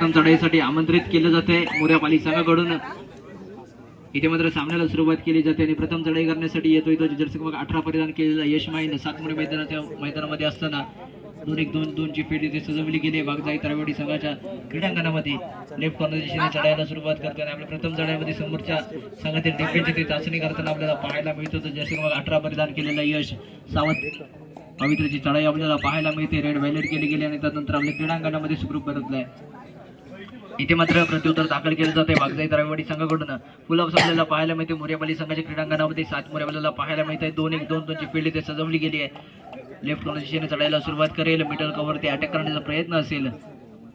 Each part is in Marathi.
प्रथम चढाईसाठी आमंत्रित केलं जाते. मोऱ्या पाली संघाकडून इथे मात्र सामन्याला सुरुवात केली जाते आणि प्रथम चढाई करण्यासाठी येतोय तो जर्सी क्रमांक अठरा परिधान केलेला यश माईन सातमुळे मैदानाच्या मैदानामध्ये असताना दोन एक दोन दोनची फेट इथे सजवली गेली आहे. बागजाई तरवाडी संघाच्या क्रीडांगणामध्ये लेफ्ट कॉर्नरच्या दिशेने चढायला सुरुवात करताना आपल्या प्रथम चढाईमध्ये समोरच्या संघातील डिफेन्सची ते चाचणी करताना आपल्याला पाहायला मिळतो. तर जर्सी क्रमांक अठरा परिधान केलेला यश सावंत पवित्रची चढाई आपल्याला पाहायला मिळते. रेड व्हायलेट केली गेली आणि त्यानंतर आपल्या क्रीडांगणामध्ये सुखरूप परतलाय. इथे मात्र प्रत्युत्तर दाखल केलं जाते वागजाई दरावाडी संघाकडून. पुलाव आपल्याला पाहायला मिळते मोर्यापाली संघाच्या क्रीडांगणामध्ये सात मोऱ्या आपल्याला पाहायला मिळत आहे दोन एक दोन दोनची फील्ड इथे सजवली गेली आहे. लेफ्ट कॉर्नर चढायला सुरुवात करेल. मिडल कव्हर ते अटॅक करण्याचा प्रयत्न असेल.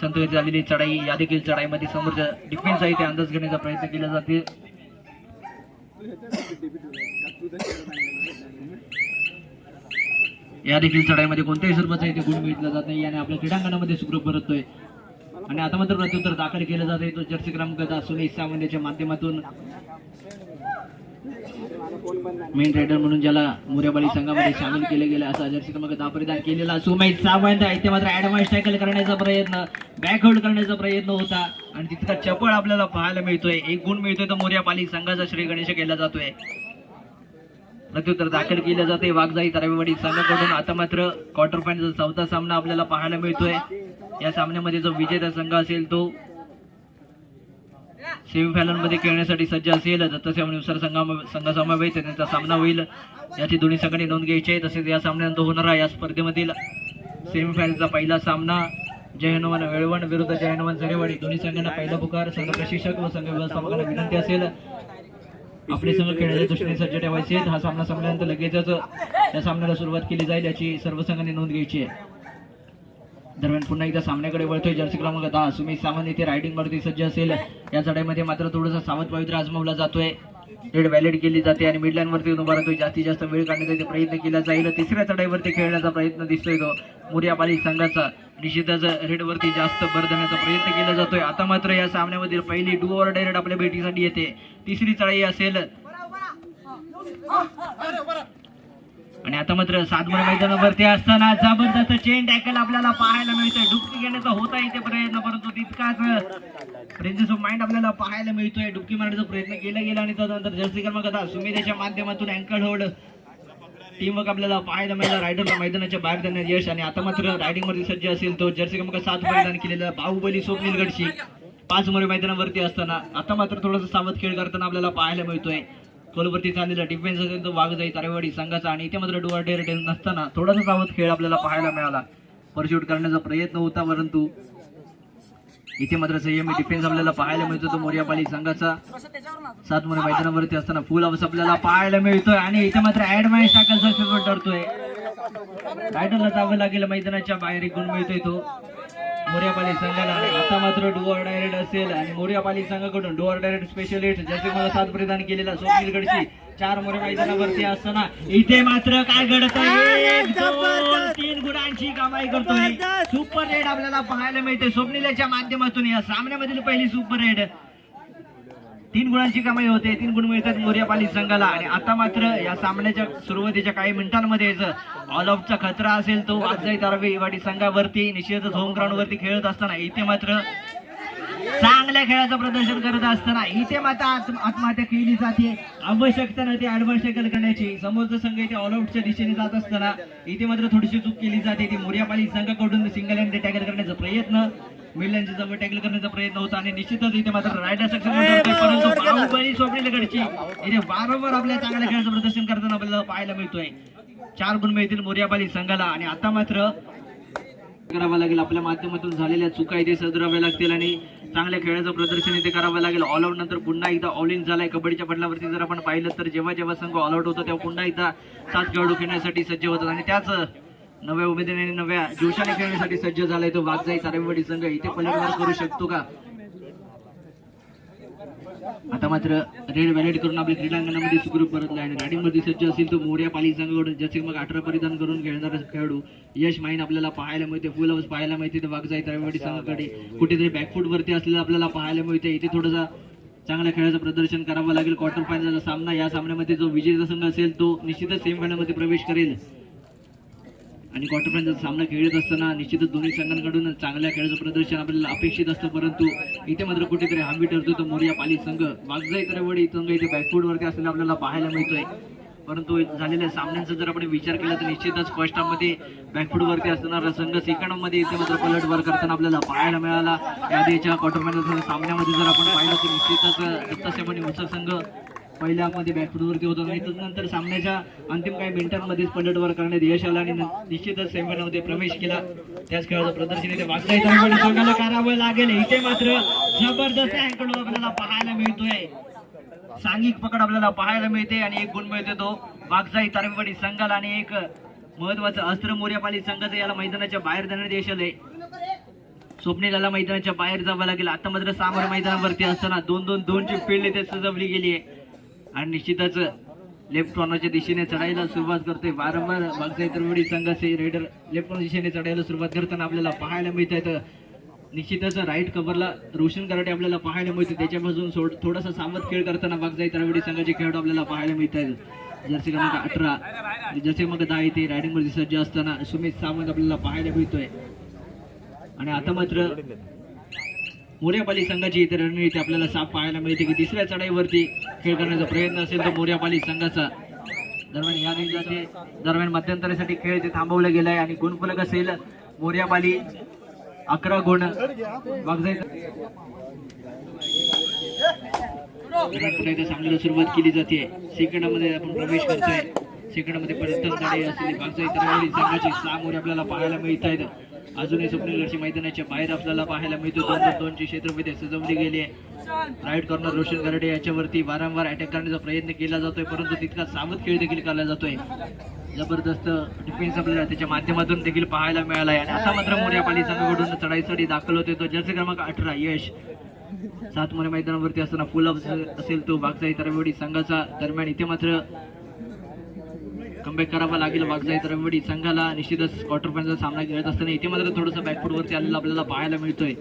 संतुलित झालेली चढाई या देखील चढाईमध्ये समोरच्या डिफेन्स आहे. ते अंदाज घेण्याचा प्रयत्न केला जाते या देखील चढाईमध्ये कोणत्याही स्वरूपाचा इथे गुण मिळला जात नाही. आणि आपल्या क्रीडांगणामध्ये सुखरूप परततोय. आणि आता मात्र प्रत्युत्तर दाखल केलं जात आहे. तो जर्सी क्रमांक सुनील सावंतच्या माध्यमातून मेन रायडर म्हणून ज्याला मोऱ्याबाली संघामध्ये सामील केले गेले असा जर्सी क्रमांक दहा परिधान केलेला सुमेध सावंत आहे. ते मात्र ऍडव्हान्स टॅकल करण्याचा प्रयत्न बॅक होल्ड करण्याचा प्रयत्न होता. आणि तितका चपळ आपल्याला पाहायला मिळतोय. एक गुण मिळतोय तर मोऱ्यापाली संघाचा श्री गणेश केला जातोय. प्रत्युत्तर दाखल केलं जाते वाघजाई तरावेवाडी संघाकडून. आता मात्र क्वार्टर फायनलचा चौथा सामना आपल्याला पाहायला मिळतोय. या सामन्यामध्ये जो विजेता संघ असेल तो सेमीफायनलमध्ये खेळण्यासाठी सज्ज असेल. दत्तसेवानुसार संघ संघासमवेत त्यांचा सामना होईल. याची दोन्ही संघांनी नोंद घ्यायची आहे. तसेच या सामन्यानंतर होणारा या स्पर्धेमधील सेमीफायनलचा पहिला सामना. जय हनुमान वेळवण विरुद्ध जय हनुमान झरेवाडी दोन्ही संघांना पहिला पुकार. संघ प्रशिक्षक व संघ व्यवस्थापकांना विनंती असेल. आपले संघ खेळण्याच्या दृष्टीने सज्ज ठेवायचे हा सामना संपल्यानंतर लगेचच या सामन्याला सुरुवात केली जाईल याची सर्व संघांनी नोंद घ्यायची आहे. दरम्यान पुन्हा एकदा सामन्याकडे वळतोय जर्सी क्रमांक दहा. सुमित सावंत इथे रायडिंग वरती सज्ज असेल. या चढाईमध्ये मात्र थोडासा सावध पवित्र आजमावला जातोय. रेड व्हॅलिड केली जाते आणि मिडलाईन वरती उभा राहतो जास्तीत जास्त वेळ काढण्याचा प्रयत्न केला जाईल तिसऱ्या चढाईवरती खेळण्याचा प्रयत्न दिसतोय तो मुर्यापाली संघाचा निश्चितच रेड वरती जास्त भर देण्याचा प्रयत्न केला जातोय आता मात्र या सामन्यामधील पहिली डू ओव्हर डायरेक्ट आपल्या भेटीसाठी येते तिसरी चढाई असेल आणि आता मात्र सातमोड मैदानावरती असताना जबरदस्त चेन टॅकल आपल्याला पाहायला मिळतोय. डुबकी घेण्याचा होता इथे प्रयत्न परंतु तितकाच प्रिन्सेस ऑफ माइंड आपल्याला पाहायला मिळतोय. डुबकी मारण्याचा प्रयत्न केला गेला आणि त्यानंतर जर्सी क्रमांक दहा सुमितेच्या माध्यमातून अँकल होल्ड टीम वर्क आपल्याला पाहायला मिळाला. रायडरला मैदानाच्या बाहेर देण्यात यश आणि आता मात्र रायडिंगमध्ये सज्ज असेल तो. जर्सी क्रमांक सात मैदान केलेला बाहुबली स्वप्नील गडशी पाच मोरे मैदानावरती असताना आता मात्र थोडासा सावध खेळ करताना आपल्याला पाहायला मिळतोय. खोलवरती चाललेला डिफेन्स असेल तो वाघजाई तारेवाडी संघाचा आणि इथे मात्र डुआर डेअर नसताना थोडासा सावध खेळ आपल्याला पाहायला मिळाला. परशूट करण्याचा प्रयत्न होता परंतु इथे मात्र संयमी डिफेन्स आपल्याला पाहायला मिळतो. तो मोर्यापाली संघाचा सात मोरे मैदानावरती असताना फुल हाऊस आपल्याला पाहायला मिळतोय. आणि इथे मात्र ऍडव्हान्स टाकायचा ठरतोय. टायटलला जावं लागेल. मैदानाच्या बाहेर एक गुण मिळतोय तो. मोर्यापाली संघाला आणि आता मात्र डुआर डायरेक्ट असेल आणि मोर्यापाली संघाकडून डुआर डायरेक्ट स्पेशलिस्ट ज्याचे मला सात परिधान केलेला स्वप्नील गडशी चार मोरे मैदानावरती असताना इथे मात्र काय घडत आहे तीन गुणांची कमाई करतोय. सुपर रेड आपल्याला पाहायला मिळते. स्वप्नीलच्या माध्यमातून या सामन्यामधील पहिली सुपर रेड तीन गुणांची कमाई होते. तीन गुण मिळतात मोर्यापाली संघाला. आणि आता मात्र या सामन्याच्या सुरुवातीच्या काही मिनिटांमध्येच ऑल आउटचा खतरा असेल तो वाजजाई तारवेवाडी संघावरती निश्चितच होम ग्राउंड वरती खेळत असताना इथे मात्र चांगल्या खेळाचं प्रदर्शन करत असताना इथे मात्र आत्म- आत्महत्या केली जाते. आवश्यकता नव्हती ऍडव्हान्स टॅकल करण्याची. समोरचा संघ इथे ऑल आउटच्या दिशेने जात असताना इथे मात्र थोडीशी चूक केली जाते. ती मोर्यापाली संघाकडून सिंगल हँड टॅकल करण्याचा प्रयत्न मिल्यांची जवळ टॅकल करण्याचा प्रयत्न होता आणि निश्चितच इथे मात्र रायडर सक्सेस परंतु बाहुबली इथे वारंवार आपल्या चांगल्या खेळाचं प्रदर्शन करताना आपल्याला पाहायला मिळतोय. चार गुण मिळतील मोर्यापाली संघाला. आणि आता मात्र करावं लागेल. आपल्या माध्यमातून झालेल्या चुका इथे सदराव्या लागतील आणि चांगल्या खेळाचं प्रदर्शन इथे करावं लागेल. ऑल आउट नंतर पुन्हा एकदा ऑल इन झालाय. कबड्डीच्या पडल्यावरती जर आपण पाहिलं तर जेव्हा जेव्हा संघ ऑल आउट होतो तेव्हा पुन्हा एकदा सात खेळाडू खेळण्यासाठी सज्ज होतात. आणि त्याच नव्या उमेदीने नव्या जोशाने खेळण्यासाठी सज्ज झालाय तो वाघजाई सारेवाडी संघ. इथे पलटवार करू शकतो का? आता मात्र रेड व्हॅलेट करून आपल्या क्रीडांगणामध्ये सुखरूप परतला आणि राडीमध्ये सज्ज असेल तो मोर्या पाली संघाकडून जसे मग अठरा परिधान करून खेळणारा खेळाडू यश माईन आपल्याला पाहायला मिळते. फुल हाऊस पाहायला मिळते तर वाघजाई तरवाडी संघाकडे. कुठेतरी बॅकफूट वरती असलेलं आपल्याला पाहायला मिळते. इथे थोडासा चांगल्या खेळाचं प्रदर्शन करावं लागेल. क्वार्टर फायनलचा सामना या सामन्यामध्ये जो विजेता संघ असेल तो निश्चितच सेमीफायनलमध्ये प्रवेश करेल. आणि क्वार्टर फायनल सामना खेळत असताना निश्चितच दोन्ही संघांकडून चांगल्या खेळाचं प्रदर्शन आपल्याला अपेक्षित असतं. परंतु इथे मात्र कुठेतरी हमी ठरतो तो मोरिया पाली संघ. वागजाई तरवडी संघ इथे बॅकफूटवरती असलेला आपल्याला पाहायला मिळतोय. परंतु झालेल्या सामन्यांचा जर आपण विचार केला तर निश्चितच फर्स्टमध्ये बॅकफूट असणारा संघ सेकंडमध्ये इथे मात्र पलटवर करताना आपल्याला पाहायला मिळाला. यादीच्या क्वार्टर फायनल सामन्यामध्ये जर आपण पाहिलं तर निश्चितच दत्तासेमणी उत्सव संघ पहिल्या मध्ये बॅकफुटवर होता. आणि त्यानंतर सामन्याच्या अंतिम काही मिनिटांमध्येच पलटवर करण्यात यश आला आणि निश्चितच सेमीफायनलमध्ये प्रवेश केला. त्याच खेळाचं प्रदर्शन इथे वागजाई संघाला करावं लागेल. इथे मात्र जबरदस्त अँकल आपल्याला पाहायला मिळतोय. सांघिक पकड आपल्याला पाहायला मिळते आणि एक गुण मिळतो तो. वागजाई तारंबडी संघाला आणि एक महत्वाचं अस्त्र मोर्यापाली संघाचं याला मैदानाच्या बाहेर जाण्यात यश आलंय. स्वप्नीला मैदानाच्या बाहेर जावं लागेल. आता मात्र सामोर मैदानावरती असताना दोन दोन दोनची फील्ड इथे सजवली गेली आहे. आणि निश्चितच लेफ्ट कॉर्नरच्या दिशेने चढायला सुरुवात करते वारंवार वागजाई तरवडी संघाचे रेडर लेफ्ट कॉर्नर दिशेने चढायला सुरुवात करताना आपल्याला पाहायला मिळत आहेत. निश्चितच राईट कव्हरला रोशन कराटे आपल्याला पाहायला मिळते. त्याच्यापासून सोड थोडासा सामत खेळ करताना वागजाई तरवडी संघाचे खेळाडू आपल्याला पाहायला मिळत आहेत. जर्सी क्रमांक अठरा जर्सी क्रमांक दहा इथे रायडिंगमध्ये सज्ज असताना सुमित सावंत आपल्याला पाहायला मिळतोय. आणि आता मात्र मोर्यापाली संघाची इथे रणनीती आपल्याला साफ पाहायला मिळते की तिसऱ्या चढाईवरती खेळ करण्याचा प्रयत्न असेल तो मोर्यापाली संघाचा. दरम्यान या निघाले दरम्यान मध्यंतरासाठी खेळ ते थांबवला आहे आणि गुणफलक असेल? मोर्यापाली अकरा गुण. वागजाई पुन्हा सुरुवात केली जाते? सेकंडामध्ये आपण प्रवेश करतोय. सेकंडामध्ये पर्यटन प्रथम गाडी असलेली वागजाई संघाची सहा मोरे आपल्याला पाहायला मिळत आहेत अजूनही स्वप्नीलची मैदानाच्या बाहेर आपल्याला पाहायला मिळतो. दोन दोन दोनची क्षेत्रमध्ये सजवली गेली आहे. राईट कॉर्नर रोशन गरडे याच्यावरती वारंवार अटॅक करण्याचा प्रयत्न केला जातोय परंतु तितका सावध खेळ देखील केला जातोय. जबरदस्त डिफेन्स आपल्याला त्याच्या माध्यमातून देखील पाहायला मिळाला आहे. आणि असा मात्र मोर्यापाली संघाकडून चढाईसाठी दाखल होते तो जर्सी क्रमांक अठरा यश. सात मोरे मैदानावरती असताना फुल असेल तो वागजाई वेळी संघाचा दरम्यान. इथे मात्र कमबॅक करावा लागेल. वागजाई तरवडी संघाला निश्चितच क्वार्टर फायनलचा सामना खेळत असताना इथे मात्र थोडंसं बॅकफुटवरती आलेलं आपल्याला पाहायला मिळतोय.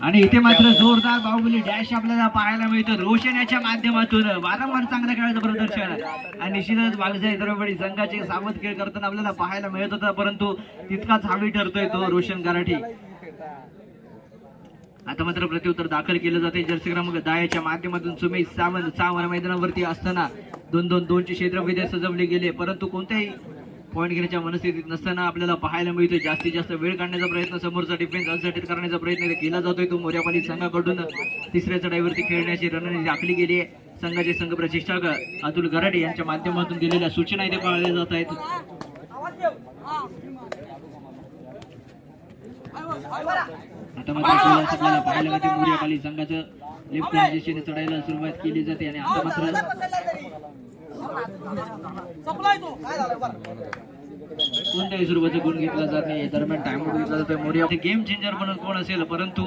आणि इथे मात्र जोरदार बाहुबली डॅश आपल्याला पाहायला मिळतं. रोशन याच्या माध्यमातून वारंवार चांगल्या खेळाचं प्रदर्शन. आणि निश्चितच वागजाई द्रवडी संघाचे सावध खेळ करताना आपल्याला पाहायला मिळत होता परंतु तितकाच हावी ठरतोय तो रोशन गराठी. आता मात्र प्रत्युत्तर दाखल केलं जाते जर्सी क्रमांक दहाच्या माध्यमातून सुमेश सावंत सहा मैदानावरती असताना दोन दोन दोनचे क्षेत्रविद्या सजवले गेले. परंतु कोणत्याही पॉईंट घेण्याच्या मनस्थितीत नसताना आपल्याला पाहायला मिळतोय. जास्तीत जास्त वेळ काढण्याचा प्रयत्न समोरचा डिफेन्स अनसर्टेड करण्याचा प्रयत्न केला जातोय तो मोर्यापाली संघाकडून. तिसऱ्या चढाईवरती खेळण्याची रणनीती आखली गेली आहे. संघाचे संघ प्रशिक्षक अतुल गराडे यांच्या माध्यमातून दिलेल्या सूचना इथे पाळल्या जात आहेत. आता मात्र आपल्याला पाहायला मिळते मोर्यापाली संघाचं लेफ्ट चढायला सुरुवात केली जाते आणि आता मात्र कोणत्याही स्वरूपाचा गुण घेतला जात नाही. दरम्यान टाइम घेतला जातो मोर्या गेम चेंजर म्हणून कोण असेल? परंतु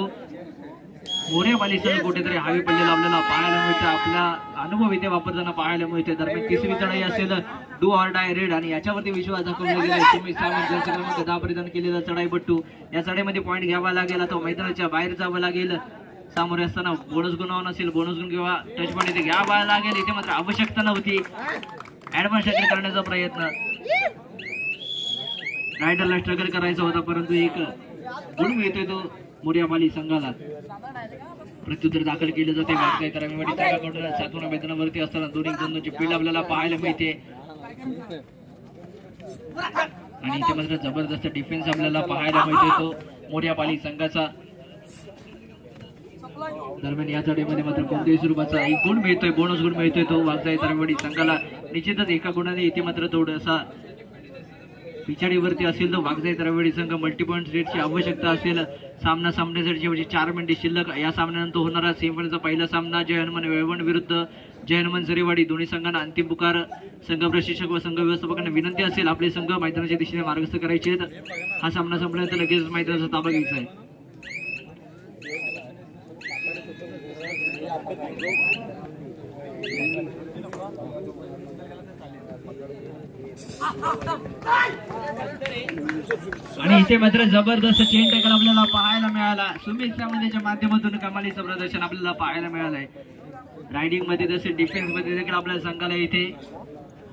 मोर्या पालिसह कुठेतरी हवी पडलेला आपल्याला पाहायला मिळते आपला अनुभव इथे वापरताना पाहायला मिळते दरम्यान तिसरी चढाई असेल डू ऑर डाय रेड आणि याच्यावरती विश्वास दाखवला गेला तुम्ही सावंत जर्सी दहा परिधान केलेला चढाई बट्टू या चढाईमध्ये पॉईंट घ्यावा लागेल. आता मैदानाच्या बाहेर जावं लागेल. सामोरे असताना बोनस गुणावून असेल बोनस गुण किंवा टच पॉईंट इथे घ्यावा लागेल इथे मात्र आवश्यकता नव्हती. ऍडव्हान्स टॅकल करण्याचा प्रयत्न. रायडरला स्ट्रगल करायचा होता परंतु एक गुण मिळतोय तो मोर्यामाली संघाला. प्रत्युत्तर दाखल केले जाते सातवना मैदानावरती असताना दोन्ही दोनची फील्ड आपल्याला पाहायला मिळते. आणि इथे मात्र जबरदस्त डिफेन्स आपल्याला पाहायला मिळतोय तो मोर्यापाली संघाचा. दरम्यान या चढीमध्ये मात्र कोणत्याही स्वरूपाचा एक गुण मिळतोय बोनस गुण मिळतोय तो वागजाई तरवडी संघाला. निश्चितच एका गुणाने इथे मात्र थोडासा पिछाडीवरती असेल तर वागजाई तरवेळी संघ. मल्टीपॉईंट रेटची आवश्यकता असेल. सामना सामन्यासाठी म्हणजे चार मिनिटे शिल्लक या सामन्यानंतर होणारा सेमीफायनलचा पहिला सामना जय हनुमान वेळवण विरुद्ध जय हनुमान सरेवाडी दोन्ही संघांना अंतिम पुकार. संघ प्रशिक्षक व संघ व्यवस्थापकांना विनंती असेल. आपले संघ मैदानाच्या दिशेने मार्गस्थ करायचे आहेत. हा सामना संपल्यानंतर लगेच मैदानाचा ताबा घ्यायचा आहे. आणि इथे मात्र जबरदस्त चेन टेकल आपल्याला पाहायला मिळाला. सुमित सामंतच्या माध्यमातून कमालीचं प्रदर्शन आपल्याला पाहायला मिळालंय. रायडिंगमध्ये तसे डिफेन्समध्ये देखील आपल्या संघाला इथे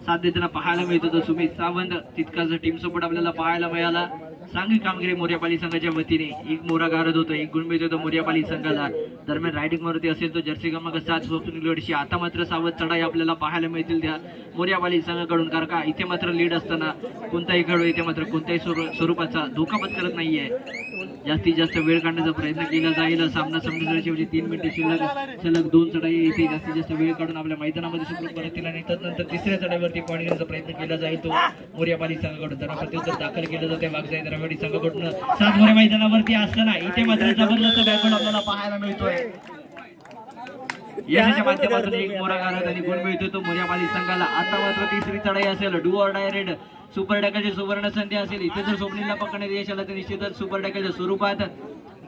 साथ देताना पाहायला मिळत. होतं सुमित सावंत तितकाच टीम सपोर्ट आपल्याला पाहायला मिळाला. चांगली कामगिरी मोर्यापाली संघाच्या वतीने एक मोरा गारद होतो एक गुण होतो मोर्यापाली संघाला. दरम्यान रायडिंग मारुती असेल तो जर्सी क्रमांक सात स्वप्न निवडशी आता मात्र सावध चढाई आपल्याला पाहायला मिळतील त्या मोर्यापाली संघाकडून कारण का इथे मात्र लीड असताना कोणताही खेळू इथे मात्र कोणत्याही स्वरू- स्वरूपाचा धोका पत्करत नाहीये. जास्तीत जास्त वेळ काढण्याचा प्रयत्न केला जाईल. सामना समजण्याची म्हणजे तीन मिनिटे शिल्लक सलग दोन चढाई इथे जास्तीत जास्त वेळ काढून आपल्या मैदानामध्ये सुरू करतील आणि त्यानंतर तिसऱ्या चढाईवरती पॉईंट घेण्याचा प्रयत्न केला जाईल. तो मोर्यापाली संघाकडून त्यांना प्रत्युत्तर दाखल केलं जाते वागजाई द्रविडी संघाकडून सात मोऱ्या मैदानावरती असताना इथे मात्र जबरदस्त बॅकग्राऊंड आपल्याला पाहायला मिळतोय. यशाच्या माध्यमातून एक मोरा घालत आणि गुण मिळतो तो मोर्यापाली संघाला आता मात्र तिसरी चढाई असेल. डू ऑर डायरेक्ट सुपर टॅकलची सुवर्ण संधी असेल इथे जर स्वप्नीलला पकडण्यात यश आलं तर निश्चितच सुपर टॅकलच्या स्वरूपात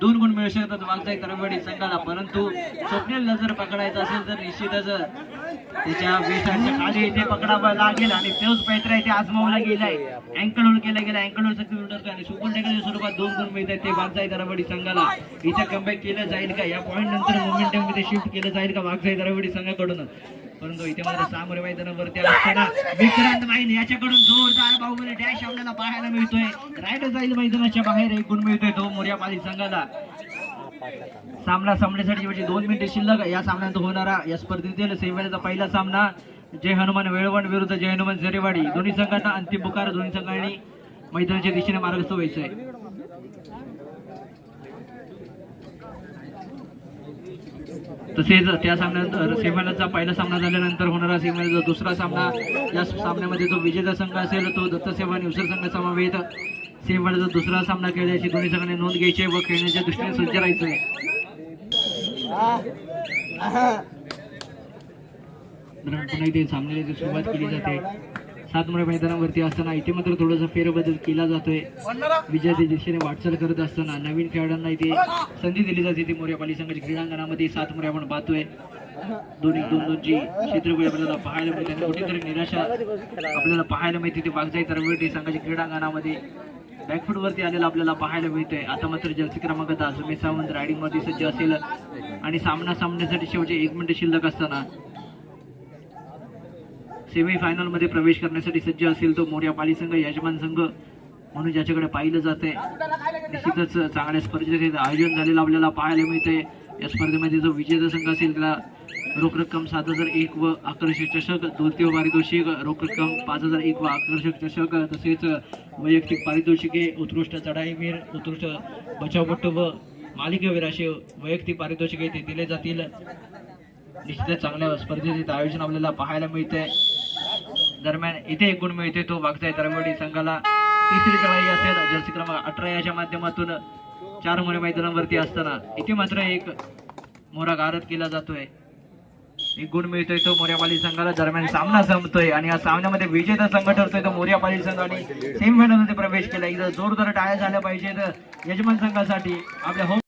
दोन गुण मिळू शकतात मागचा एक तरंगवाडी संघाला. परंतु स्वप्नीलला जर पकडायचं असेल तर निश्चितच त्याच्या वेशाच्या खाली इथे पकडावा लागेल आणि तोच पैत्र इथे आजमावला गेलाय अँकल केला गेला अँकल होल्ड आणि सुपर टॅकलच्या स्वरूपात दोन गुण मिळतात ते वागजाई दरवडी संघाला. इथे कमबॅक केलं जाईल का? या पॉईंट नंतर मोमेंटममध्ये शिफ्ट केलं जाईल का वागजाई दरवडी संघाकडून? परंतु इथे मात्र सामोरे मैदानावरती असताना विक्रांत माईन याच्याकडून जोरदार बाहुबली डॅश आपल्याला पाहायला मिळतोय. रायडर जाईल मैदानाच्या बाहेर एक गुण मिळतोय तो मोर्यापाली संघाला. सामना सामन्यासाठी म्हणजे दोन मिनिटे शिल्लक. या सामन्यात होणारा या स्पर्धेतील सेमीचा पहिला सामना जय हनुमान वेळवण विरुद्ध जय हनुमान झरेवाडी दोन्ही संघांना अंतिम पुकार दोन्ही संघांनी मैदानाच्या दिशेने मार्गस्थ व्हायचं आहे तसेच त्या सामन्यानंतर सेमीफायनलचा पहिला सामना झाल्यानंतर होणारा सेमीफायनलचा म्हणजे दुसरा सामना या सामन्यामध्ये जो विजेता संघ असेल तो दत्तसेवा आणि उसर संघ समावेत सेमीफायनलचा दुसरा सामना खेळल्याची दोन्ही संघांनी नोंद घ्यायची व खेळण्याच्या दृष्टीने सज्ज राहायचं सामन्याची सुरुवात केली जाते. सात मुळे मैदानावरती असताना इथे मात्र थोडासा फेरबदल केला जातोय. विजयाच्या दिशेने वाटचाल करत असताना नवीन खेळाडूंना इथे संधी दिली जाते. इथे मोर्यापाली संघाच्या क्रीडांगणामध्ये सात मुळे आपण पाहतोय दोन एक दोन दोनची क्षेत्रफळ आपल्याला पाहायला मिळते. आणि कुठेतरी निराशा आपल्याला पाहायला मिळते. ते वागजाई तरवडी संघाच्या क्रीडांगणामध्ये बॅकफूट वरती आलेला आपल्याला पाहायला मिळतोय. आता मात्र जर्सी क्रमांक दहा सावंत रायडिंगमध्ये सज्ज असेल. आणि सामना सामन्यासाठी शेवटचे एक मिनिट शिल्लक असताना सेमीफायनलमध्ये प्रवेश करण्यासाठी सज्ज असेल तो मोर्या पाली संघ यजमान संघ म्हणून ज्याच्याकडे पाहिलं जाते निश्चितच चांगल्या स्पर्धेचे आयोजन झालेलं आपल्याला पाहायला मिळते या स्पर्धेमध्ये जो विजेता संघ असेल त्याला रोख रक्कम सात हजार एक व आकर्षक चषक द्वितीय पारितोषिक रोख रक्कम पाच हजार एक व आकर्षक चषक तसेच वैयक्तिक पारितोषिके उत्कृष्ट चढाईवीर उत्कृष्ट बचावपट्टू व मालिकावीर असे वैयक्तिक पारितोषिके ते दिले जातील. निश्चितच चांगल्या स्पर्धेचे आयोजन आपल्याला पाहायला मिळते दरम्यान इथे एक गुण मिळते तो वागताय तरवडी संघाला. तिसरी चढाई असेल जर्सी क्रमांक अठरा याच्या माध्यमातून चार मोरे मैदानावरती असताना. इथे मात्र एक मोरा गारद केला जातोय. एक गुण मिळतोय तो मोर्यापाली संघाला. दरम्यान सामना संपतोय आणि या सामन्यामध्ये विजेता संघ ठरतोय तो मोर्यापाली संघाने सेमीफायनलमध्ये प्रवेश केला. इथं जोरदार टाळ्या झाल्या पाहिजेत. यजमान संघासाठी आपल्या होम